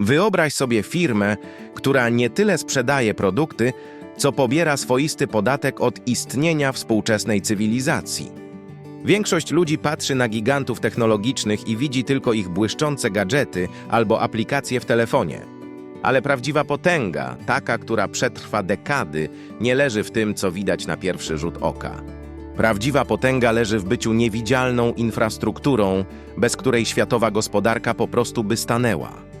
Wyobraź sobie firmę, która nie tyle sprzedaje produkty, co pobiera swoisty podatek od istnienia współczesnej cywilizacji. Większość ludzi patrzy na gigantów technologicznych i widzi tylko ich błyszczące gadżety albo aplikacje w telefonie. Ale prawdziwa potęga, taka, która przetrwa dekady, nie leży w tym, co widać na pierwszy rzut oka. Prawdziwa potęga leży w byciu niewidzialną infrastrukturą, bez której światowa gospodarka po prostu by stanęła.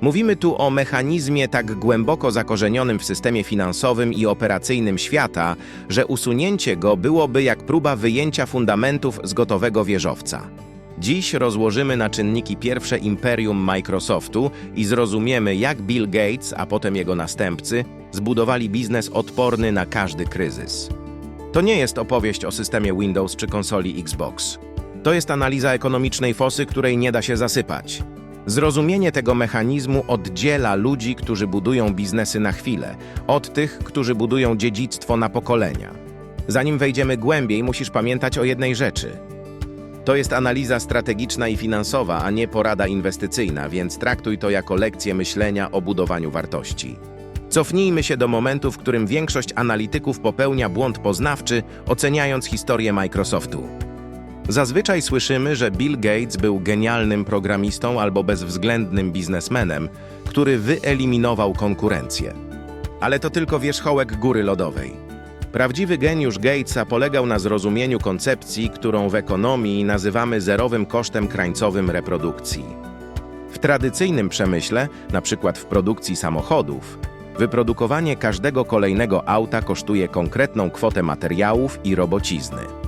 Mówimy tu o mechanizmie tak głęboko zakorzenionym w systemie finansowym i operacyjnym świata, że usunięcie go byłoby jak próba wyjęcia fundamentów z gotowego wieżowca. Dziś rozłożymy na czynniki pierwsze imperium Microsoftu i zrozumiemy, jak Bill Gates, a potem jego następcy, zbudowali biznes odporny na każdy kryzys. To nie jest opowieść o systemie Windows czy konsoli Xbox. To jest analiza ekonomicznej fosy, której nie da się zasypać. Zrozumienie tego mechanizmu oddziela ludzi, którzy budują biznesy na chwilę, od tych, którzy budują dziedzictwo na pokolenia. Zanim wejdziemy głębiej, musisz pamiętać o jednej rzeczy. To jest analiza strategiczna i finansowa, a nie porada inwestycyjna, więc traktuj to jako lekcję myślenia o budowaniu wartości. Cofnijmy się do momentu, w którym większość analityków popełnia błąd poznawczy, oceniając historię Microsoftu. Zazwyczaj słyszymy, że Bill Gates był genialnym programistą albo bezwzględnym biznesmenem, który wyeliminował konkurencję. Ale to tylko wierzchołek góry lodowej. Prawdziwy geniusz Gatesa polegał na zrozumieniu koncepcji, którą w ekonomii nazywamy zerowym kosztem krańcowym reprodukcji. W tradycyjnym przemyśle, przykład w produkcji samochodów, wyprodukowanie każdego kolejnego auta kosztuje konkretną kwotę materiałów i robocizny.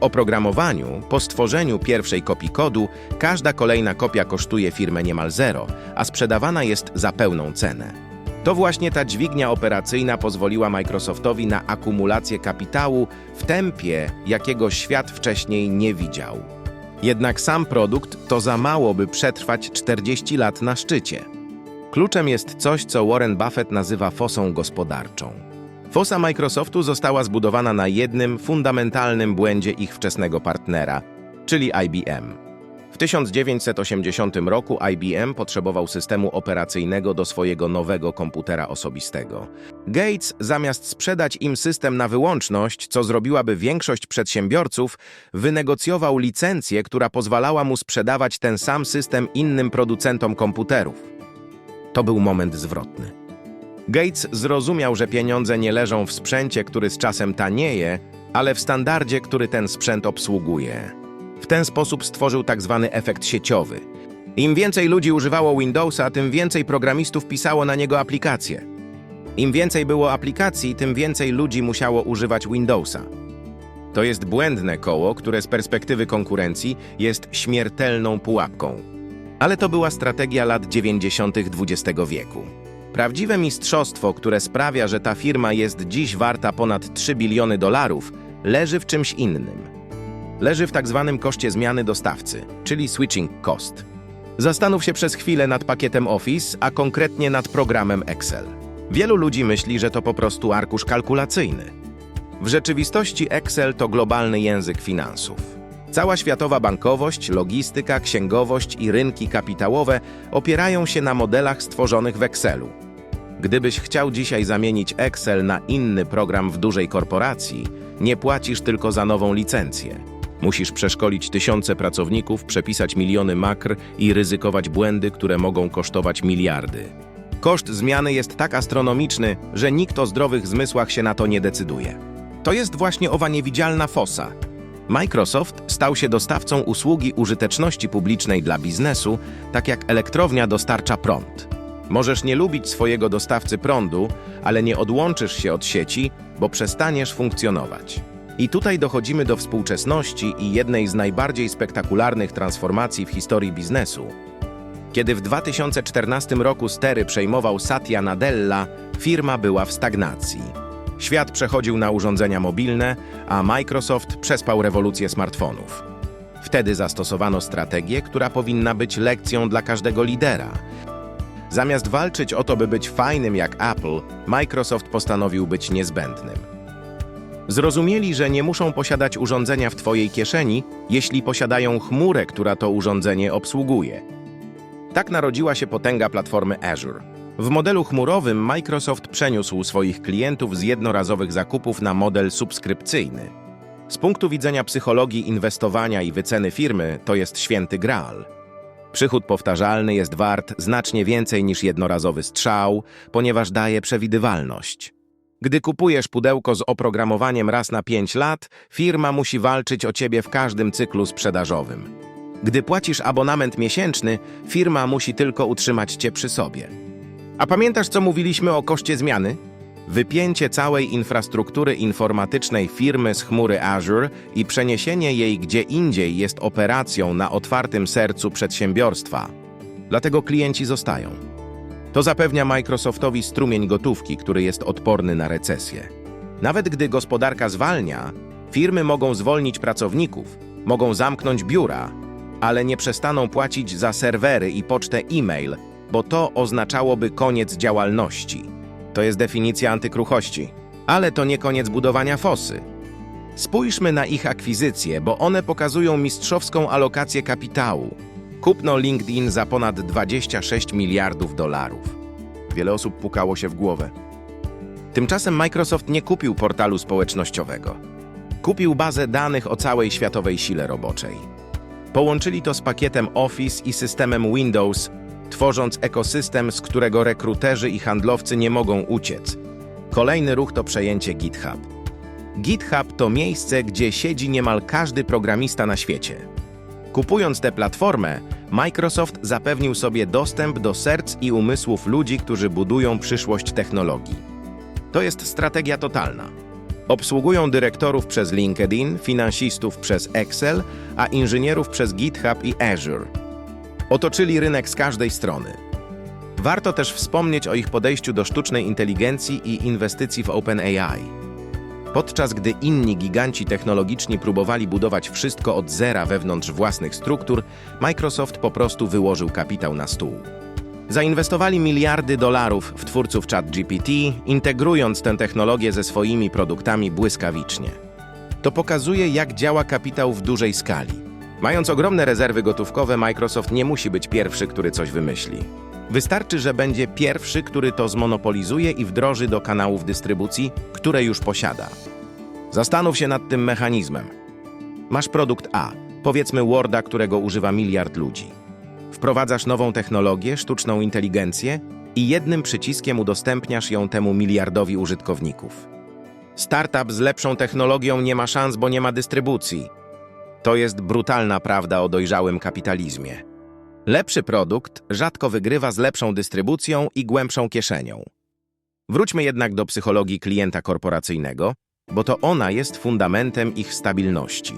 Oprogramowaniu, po stworzeniu pierwszej kopii kodu, każda kolejna kopia kosztuje firmę niemal zero, a sprzedawana jest za pełną cenę. To właśnie ta dźwignia operacyjna pozwoliła Microsoftowi na akumulację kapitału w tempie, jakiego świat wcześniej nie widział. Jednak sam produkt to za mało, by przetrwać 40 lat na szczycie. Kluczem jest coś, co Warren Buffett nazywa fosą gospodarczą. Fosa Microsoftu została zbudowana na jednym fundamentalnym błędzie ich wczesnego partnera, czyli IBM. W 1980 roku IBM potrzebował systemu operacyjnego do swojego nowego komputera osobistego. Gates, zamiast sprzedać im system na wyłączność, co zrobiłaby większość przedsiębiorców, wynegocjował licencję, która pozwalała mu sprzedawać ten sam system innym producentom komputerów. To był moment zwrotny. Gates zrozumiał, że pieniądze nie leżą w sprzęcie, który z czasem tanieje, ale w standardzie, który ten sprzęt obsługuje. W ten sposób stworzył tak zwany efekt sieciowy. Im więcej ludzi używało Windowsa, tym więcej programistów pisało na niego aplikacje. Im więcej było aplikacji, tym więcej ludzi musiało używać Windowsa. To jest błędne koło, które z perspektywy konkurencji jest śmiertelną pułapką. Ale to była strategia lat 90. XX wieku. Prawdziwe mistrzostwo, które sprawia, że ta firma jest dziś warta ponad 3 biliony dolarów, leży w czymś innym. Leży w tak zwanym koszcie zmiany dostawcy, czyli switching cost. Zastanów się przez chwilę nad pakietem Office, a konkretnie nad programem Excel. Wielu ludzi myśli, że to po prostu arkusz kalkulacyjny. W rzeczywistości Excel to globalny język finansów. Cała światowa bankowość, logistyka, księgowość i rynki kapitałowe opierają się na modelach stworzonych w Excelu. Gdybyś chciał dzisiaj zamienić Excel na inny program w dużej korporacji, nie płacisz tylko za nową licencję. Musisz przeszkolić tysiące pracowników, przepisać miliony makr i ryzykować błędy, które mogą kosztować miliardy. Koszt zmiany jest tak astronomiczny, że nikt o zdrowych zmysłach się na to nie decyduje. To jest właśnie owa niewidzialna fosa. Microsoft stał się dostawcą usługi użyteczności publicznej dla biznesu, tak jak elektrownia dostarcza prąd. Możesz nie lubić swojego dostawcy prądu, ale nie odłączysz się od sieci, bo przestaniesz funkcjonować. I tutaj dochodzimy do współczesności i jednej z najbardziej spektakularnych transformacji w historii biznesu. Kiedy w 2014 roku stery przejmował Satya Nadella, firma była w stagnacji. Świat przechodził na urządzenia mobilne, a Microsoft przespał rewolucję smartfonów. Wtedy zastosowano strategię, która powinna być lekcją dla każdego lidera. Zamiast walczyć o to, by być fajnym jak Apple, Microsoft postanowił być niezbędnym. Zrozumieli, że nie muszą posiadać urządzenia w Twojej kieszeni, jeśli posiadają chmurę, która to urządzenie obsługuje. Tak narodziła się potęga platformy Azure. W modelu chmurowym Microsoft przeniósł swoich klientów z jednorazowych zakupów na model subskrypcyjny. Z punktu widzenia psychologii inwestowania i wyceny firmy to jest święty graal. Przychód powtarzalny jest wart znacznie więcej niż jednorazowy strzał, ponieważ daje przewidywalność. Gdy kupujesz pudełko z oprogramowaniem raz na 5 lat, firma musi walczyć o ciebie w każdym cyklu sprzedażowym. Gdy płacisz abonament miesięczny, firma musi tylko utrzymać cię przy sobie. A pamiętasz, co mówiliśmy o koszcie zmiany? Wypięcie całej infrastruktury informatycznej firmy z chmury Azure i przeniesienie jej gdzie indziej jest operacją na otwartym sercu przedsiębiorstwa. Dlatego klienci zostają. To zapewnia Microsoftowi strumień gotówki, który jest odporny na recesję. Nawet gdy gospodarka zwalnia, firmy mogą zwolnić pracowników, mogą zamknąć biura, ale nie przestaną płacić za serwery i pocztę e-mail, bo to oznaczałoby koniec działalności. To jest definicja antykruchości. Ale to nie koniec budowania fosy. Spójrzmy na ich akwizycje, bo one pokazują mistrzowską alokację kapitału. Kupno LinkedIn za ponad 26 miliardów dolarów. Wiele osób pukało się w głowę. Tymczasem Microsoft nie kupił portalu społecznościowego. Kupił bazę danych o całej światowej sile roboczej. Połączyli to z pakietem Office i systemem Windows, tworząc ekosystem, z którego rekruterzy i handlowcy nie mogą uciec. Kolejny ruch to przejęcie GitHub. GitHub to miejsce, gdzie siedzi niemal każdy programista na świecie. Kupując tę platformę, Microsoft zapewnił sobie dostęp do serc i umysłów ludzi, którzy budują przyszłość technologii. To jest strategia totalna. Obsługują dyrektorów przez LinkedIn, finansistów przez Excel, a inżynierów przez GitHub i Azure. Otoczyli rynek z każdej strony. Warto też wspomnieć o ich podejściu do sztucznej inteligencji i inwestycji w OpenAI. Podczas gdy inni giganci technologiczni próbowali budować wszystko od zera wewnątrz własnych struktur, Microsoft po prostu wyłożył kapitał na stół. Zainwestowali miliardy dolarów w twórców ChatGPT, integrując tę technologię ze swoimi produktami błyskawicznie. To pokazuje, jak działa kapitał w dużej skali. Mając ogromne rezerwy gotówkowe, Microsoft nie musi być pierwszy, który coś wymyśli. Wystarczy, że będzie pierwszy, który to zmonopolizuje i wdroży do kanałów dystrybucji, które już posiada. Zastanów się nad tym mechanizmem. Masz produkt A, powiedzmy Worda, którego używa miliard ludzi. Wprowadzasz nową technologię, sztuczną inteligencję i jednym przyciskiem udostępniasz ją temu miliardowi użytkowników. Startup z lepszą technologią nie ma szans, bo nie ma dystrybucji. To jest brutalna prawda o dojrzałym kapitalizmie. Lepszy produkt rzadko wygrywa z lepszą dystrybucją i głębszą kieszenią. Wróćmy jednak do psychologii klienta korporacyjnego, bo to ona jest fundamentem ich stabilności.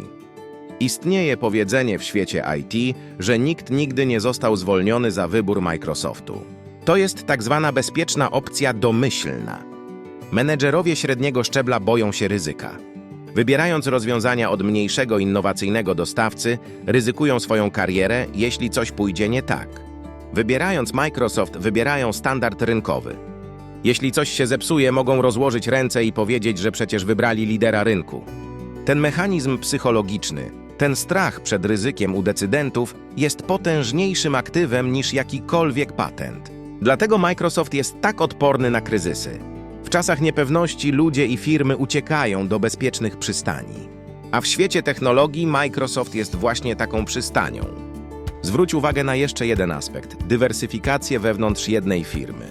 Istnieje powiedzenie w świecie IT, że nikt nigdy nie został zwolniony za wybór Microsoftu. To jest tak zwana bezpieczna opcja domyślna. Menedżerowie średniego szczebla boją się ryzyka. Wybierając rozwiązania od mniejszego innowacyjnego dostawcy, ryzykują swoją karierę, jeśli coś pójdzie nie tak. Wybierając Microsoft, wybierają standard rynkowy. Jeśli coś się zepsuje, mogą rozłożyć ręce i powiedzieć, że przecież wybrali lidera rynku. Ten mechanizm psychologiczny, ten strach przed ryzykiem u decydentów jest potężniejszym aktywem niż jakikolwiek patent. Dlatego Microsoft jest tak odporny na kryzysy. Czasach niepewności ludzie i firmy uciekają do bezpiecznych przystani. A w świecie technologii Microsoft jest właśnie taką przystanią. Zwróć uwagę na jeszcze jeden aspekt dywersyfikację wewnątrz jednej firmy.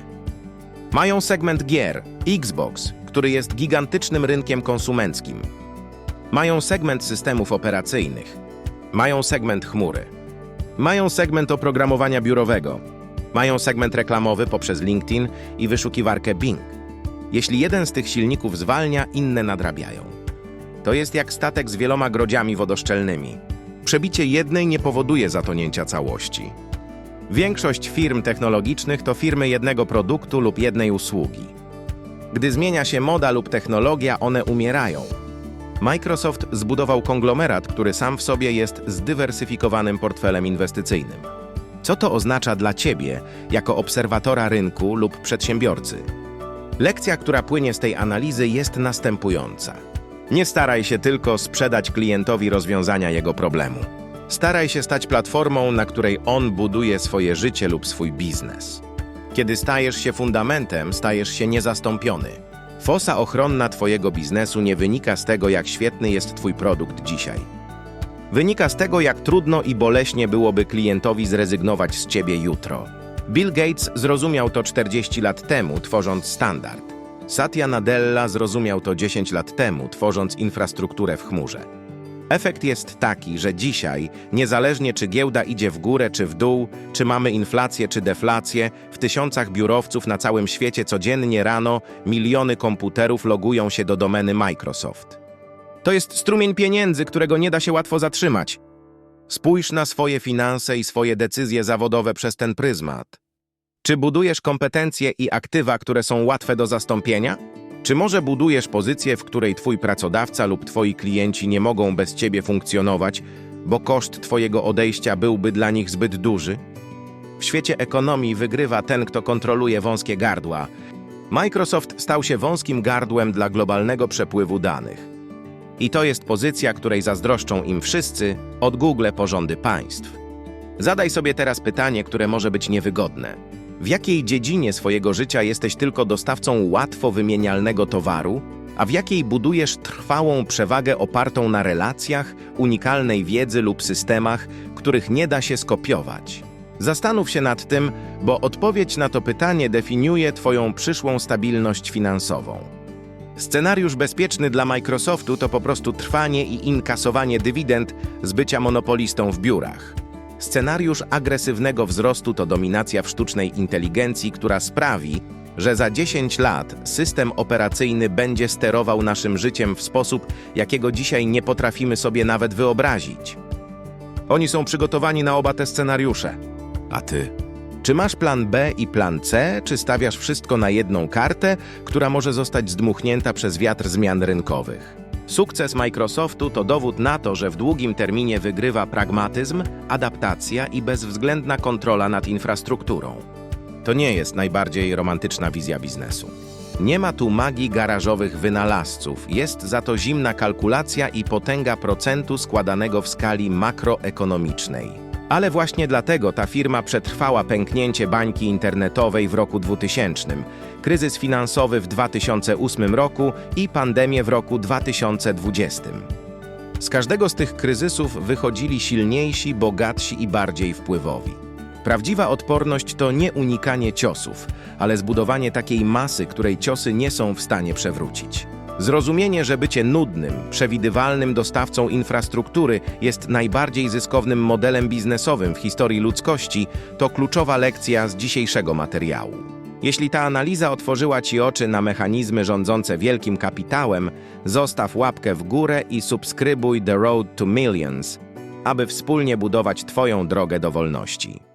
Mają segment gier, Xbox, który jest gigantycznym rynkiem konsumenckim. Mają segment systemów operacyjnych. Mają segment chmury. Mają segment oprogramowania biurowego. Mają segment reklamowy poprzez LinkedIn i wyszukiwarkę Bing. Jeśli jeden z tych silników zwalnia, inne nadrabiają. To jest jak statek z wieloma grodziami wodoszczelnymi. Przebicie jednej nie powoduje zatonięcia całości. Większość firm technologicznych to firmy jednego produktu lub jednej usługi. Gdy zmienia się moda lub technologia, one umierają. Microsoft zbudował konglomerat, który sam w sobie jest zdywersyfikowanym portfelem inwestycyjnym. Co to oznacza dla Ciebie jako obserwatora rynku lub przedsiębiorcy? Lekcja, która płynie z tej analizy, jest następująca. Nie staraj się tylko sprzedać klientowi rozwiązania jego problemu. Staraj się stać platformą, na której on buduje swoje życie lub swój biznes. Kiedy stajesz się fundamentem, stajesz się niezastąpiony. Fosa ochronna Twojego biznesu nie wynika z tego, jak świetny jest Twój produkt dzisiaj. Wynika z tego, jak trudno i boleśnie byłoby klientowi zrezygnować z Ciebie jutro. Bill Gates zrozumiał to 40 lat temu, tworząc standard. Satya Nadella zrozumiał to 10 lat temu, tworząc infrastrukturę w chmurze. Efekt jest taki, że dzisiaj, niezależnie czy giełda idzie w górę czy w dół, czy mamy inflację czy deflację, w tysiącach biurowców na całym świecie codziennie rano miliony komputerów logują się do domeny Microsoft. To jest strumień pieniędzy, którego nie da się łatwo zatrzymać. Spójrz na swoje finanse i swoje decyzje zawodowe przez ten pryzmat. Czy budujesz kompetencje i aktywa, które są łatwe do zastąpienia? Czy może budujesz pozycję, w której twój pracodawca lub twoi klienci nie mogą bez ciebie funkcjonować, bo koszt twojego odejścia byłby dla nich zbyt duży? W świecie ekonomii wygrywa ten, kto kontroluje wąskie gardła. Microsoft stał się wąskim gardłem dla globalnego przepływu danych. I to jest pozycja, której zazdroszczą im wszyscy, od Google po rządy państw. Zadaj sobie teraz pytanie, które może być niewygodne. W jakiej dziedzinie swojego życia jesteś tylko dostawcą łatwo wymienialnego towaru, a w jakiej budujesz trwałą przewagę opartą na relacjach, unikalnej wiedzy lub systemach, których nie da się skopiować? Zastanów się nad tym, bo odpowiedź na to pytanie definiuje Twoją przyszłą stabilność finansową. Scenariusz bezpieczny dla Microsoftu to po prostu trwanie i inkasowanie dywidend z bycia monopolistą w biurach. Scenariusz agresywnego wzrostu to dominacja w sztucznej inteligencji, która sprawi, że za 10 lat system operacyjny będzie sterował naszym życiem w sposób, jakiego dzisiaj nie potrafimy sobie nawet wyobrazić. Oni są przygotowani na oba te scenariusze. A ty? Czy masz plan B i plan C, czy stawiasz wszystko na jedną kartę, która może zostać zdmuchnięta przez wiatr zmian rynkowych? Sukces Microsoftu to dowód na to, że w długim terminie wygrywa pragmatyzm, adaptacja i bezwzględna kontrola nad infrastrukturą. To nie jest najbardziej romantyczna wizja biznesu. Nie ma tu magii garażowych wynalazców, jest za to zimna kalkulacja i potęga procentu składanego w skali makroekonomicznej. Ale właśnie dlatego ta firma przetrwała pęknięcie bańki internetowej w roku 2000, kryzys finansowy w 2008 roku i pandemię w roku 2020. Z każdego z tych kryzysów wychodzili silniejsi, bogatsi i bardziej wpływowi. Prawdziwa odporność to nie unikanie ciosów, ale zbudowanie takiej masy, której ciosy nie są w stanie przewrócić. Zrozumienie, że bycie nudnym, przewidywalnym dostawcą infrastruktury jest najbardziej zyskownym modelem biznesowym w historii ludzkości, to kluczowa lekcja z dzisiejszego materiału. Jeśli ta analiza otworzyła Ci oczy na mechanizmy rządzące wielkim kapitałem, zostaw łapkę w górę i subskrybuj The Road to Millions, aby wspólnie budować Twoją drogę do wolności.